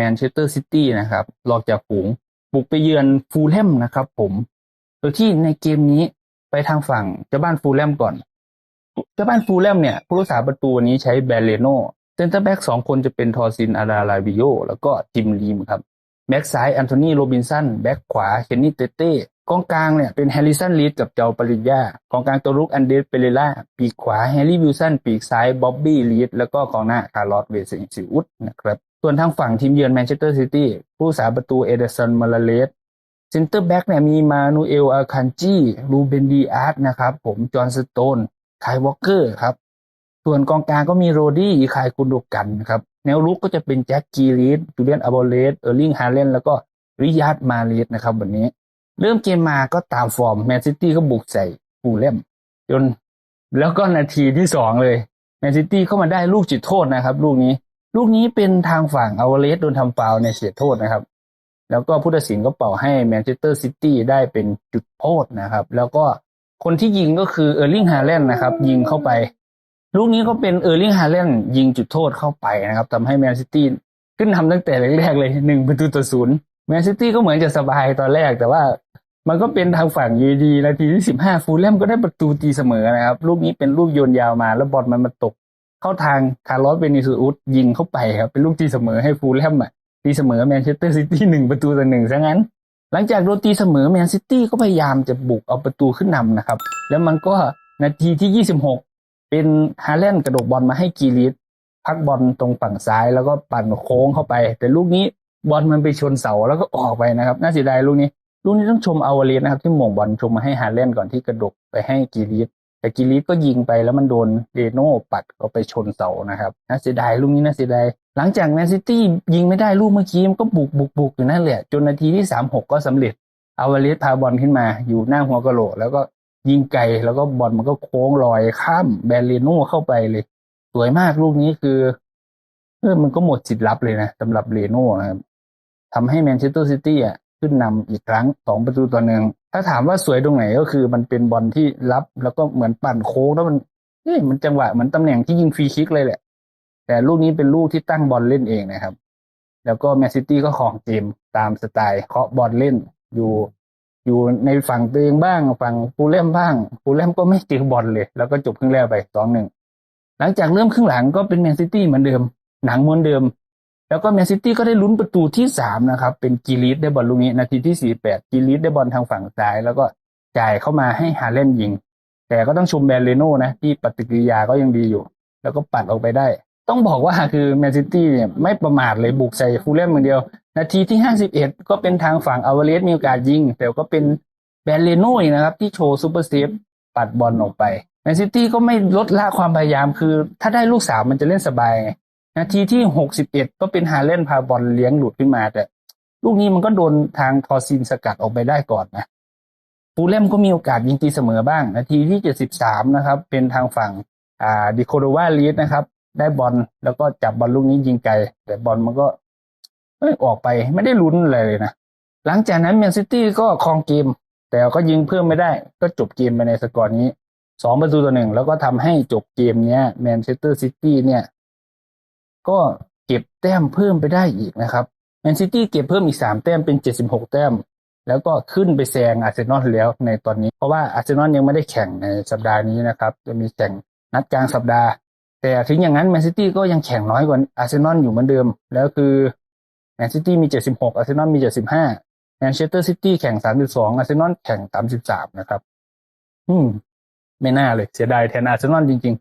มนเชสเตอร์ซิตี้นะครับหลอกจากฝูงบุกไปเยือนฟูลแลมนะครับ ผมโดยที่ในเกมนี้ไปทางฝั่งเจ้าบ้านฟูลแลมก่อนเจ้าบ้านฟูลแลมเนี่ยผู้รักษาประตูนี้ใช้แบรเลโนเซนเตอร์แบ็กสองคนจะเป็นทอร์ซินอาราลาวิโยแล้วก็จิมลีมครับแบ็กซ้ายแอนโทนีโรบินสันแบ็กขวาเคนนี่เตเต้กองกลางเนี่ยเป็นแฮร์ริสันลีดกับเจ้าปริญญากองกลางตัวรุกอันเดสเปเรล่าปีกขวาแฮร์รี่วิลสันปีกซ้ายบ๊อบบี้ลีดแล้วก็กองหน้าคาร์ลอสเวสิงซิอุสนะครับ ส่วนทางฝั่งทีมเยือนแมนเชสเตอร์ซิตี้ผู้รักษาประตูเอเดสันมาลาเลสเซนเตอร์แบ็กเนี่ยมีมานูเอลอาคันจีรูเบนดีอาร์ตนะครับผมจอห์นสโตนไคยวอลเกอร์ครับ ส่วนกองกลางก็มีโรดี้อีคายกุนโดกันครับแนวรุกก็จะเป็นแจ็คกีรีดจูเลียนอาโบเลสเออร์ลิงฮาเลนแล้วก็ริยาดมาเลสนะครับวันนี้ เริ่มเกมมาก็ตามฟอร์มแมนซิตี้ก็บุกใส่ฟูลแลมจนแล้วก็นาทีที่สองเลยแมนซิตี้เข้ามาได้ลูกจุดโทษนะครับ ลูกนี้ ลูกนี้เป็นทางฝั่งอาวเลสโดนทำฟาวในเขตโทษนะครับ แล้วก็ผู้ตัดสินก็เป่าให้แมนเชสเตอร์ซิตี้ได้เป็นจุดโทษนะครับ แล้วก็คนที่ยิงก็คือเออร์ลิงฮาแลนด์นะครับ ยิงเข้าไป ลูกนี้ก็เป็นเออร์ลิงฮาแลนด์ยิงจุดโทษเข้าไปนะครับทำให้แมนซิตี้ขึ้นทำตั้งแต่แรกๆเลยหนึ่งประตูต่อศูนย์แมนซิตี้ก็เหมือนจะสบายตอนแรก แต่ว่ามันก็เป็นทางฝั่งยูดีนาทีที่สิบห้าฟูลแลมก็ได้ประตูตีเสมอนะครับ ลูกนี้เป็นลูกโยนยาวมา แล้วบอลมันมาตก เข้าทางคาร์ลอสเบนิซูอุสยิงเข้าไปครับ เป็นลูกตีเสมอให้ฟูลแลมอะตีเสมอแมนเชสเตอร์ซิตี้หนึ่งประตูต่อหนึ่งซะงั้น หลังจากโดนตีเสมอแมนซิตี้ก็พยายามจะบุกเอาประตูขึ้นนำนะครับ แล้วมันก็นาทีที่ 26 เป็นฮาแลนด์กระโดดบอลมาให้กีริสพักบอลตรงฝั่งซ้ายแล้วก็ปั่นโค้งเข้าไป แต่ลูกนี้บอลมันไปชนเสาแล้วก็ออกไปนะครับ น่าเสียดายลูกนี้ ลูกนี้ต้องชมอาวาเลสนะครับ ที่หม่งบอลชมมาให้ฮาแลนด์ก่อนที่กระดดไปให้กีริส แต่กีริสก็ยิงไปแล้วมันโดนเดโน่ปัดก็ไปชนเสานะครับน่าเสียดายลูกนี้น่าเสียดายหลังจากแมนซิตี้ยิงไม่ได้ลูกเมื่อกี้มันก็บุกบุกบุกอยู่นั่นแหละ จนนาทีที่สามหกก็สำเร็จอาวาเลสพาบอลขึ้นมา อยู่หน้าหัวกะโหลกแล้วก็ยิงไกลแล้วก็บอลมันก็โค้งลอยข้ามแบรเลโน่เข้าไปเลย สวยมากลูกนี้คือเออมันก็หมดสิทธิ์รับเลยนะสำหรับเลโน่นะครับทำให้แมนเชสเตอร์ซิตี้อะขึ้นนำอีกครั้งสองประตูต่อหนึ่ง ถ้าถามว่าสวยตรงไหนก็คือมันเป็นบอลที่รับ แล้วก็เหมือนปั่นโค้งแล้วมันเฮ้ยมันจังหวะเหมือนตำแหน่งที่ยิงฟรีคิกเลยแหละ แต่ลูกนี้เป็นลูกที่ตั้งบอลเล่นเองนะครับ แล้วก็แมนซิตี้ก็ของเกมตามสไตล์เคาะบอลเล่นอยู่อยู่ในฝั่งตัวเองบ้างฝั่งฟูลแลมบ้างฟูลแลมก็ไม่เจอบอลเลย แล้วก็จบครึ่งแรกไปสองหนึ่งหลังจากเริ่มครึ่งหลังก็เป็นแมนซิตี้เหมือนเดิม หนังม้วนเดิม แล้วก็แมนซิตี้ก็ได้ลุ้นประตูที่สามนะครับ เป็นกีริสได้บอลลูกนี้ นาทีที่สี่แปดกีริสได้บอลทางฝั่งซ้าย แล้วก็จ่ายเข้ามาให้ฮาเลนยิง แต่ก็ต้องชมแบรเลโน่นะ ที่ปฏิกิริยาก็ยังดีอยู่ แล้วก็ปัดออกไปได้ ต้องบอกว่าคือแมนซิตี้เนี่ยไม่ประมาทเลยบุกใส่ฟูลแลมอย่างเดียว นาทีที่51ก็เป็นทางฝั่งอาวาเลสมีโอกาสยิง แต่ก็เป็นแบรเลโน่นะครับ ที่โชว์ซูเปอร์เซฟปัดบอลออกไปแมนซิตี้ก็ไม่ลดละความพยายามคือ ถ้าได้ลูกสาวมันจะเล่นสบายไง นาทีที่61ก็เป็นฮาเลนพาบอลเลี้ยงหลุดขึ้นมา แต่ลูกนี้มันก็โดนทางทอซินสกัดออกไปได้ก่อนนะฟูลแลมก็มีโอกาสยิงตีเสมอบ้าง นาทีที่73นะครับ เป็นทางฝั่งอ่าดิโคโดวาลีสนะครับ ได้บอลแล้วก็จับบอลลูกนี้ยิงไกล แต่บอลมันก็เอ้ยออกไปไม่ได้ลุ้นอะไรเลยนะหลังจากนั้นแมนซิตี้ก็ครองเกม แต่ก็ยิงเพิ่มไม่ได้ ก็จบเกมไปในสกอร์นี้สองประตูต่อหนึ่งแล้วก็ทำให้จบเกมเนี้ยแมนเชสเตอร์ซิตี้เนี่ย ก็เก็บแต้มเพิ่มไปได้อีกนะครับแมนซิตี้เก็บเพิ่มอีกสามแต้มเป็นเจ็ดสิบหกแต้ม แล้วก็ขึ้นไปแซงอาร์เซนอลแล้วในตอนนี้ เพราะว่าอาร์เซนอลยังไม่ได้แข่งในสัปดาห์นี้นะครับ จะมีแข่งนัดกลางสัปดาห์ แต่ถึงอย่างนั้นแมนซิตี้ก็ยังแข่งน้อยกว่าอาร์เซนอลอยู่เหมือนเดิม แล้วคือแมนซิตี้มีเจ็ดสิบหกอาร์เซนอลมีเจ็ดสิบห้าแมนเชสเตอร์ซิตี้แข่งสามสิบสองอาร์เซนอลแข่งสามสิบสามนะครับ อืม ไม่น่าเลยเสียดายแทนอาร์เซนอลจริง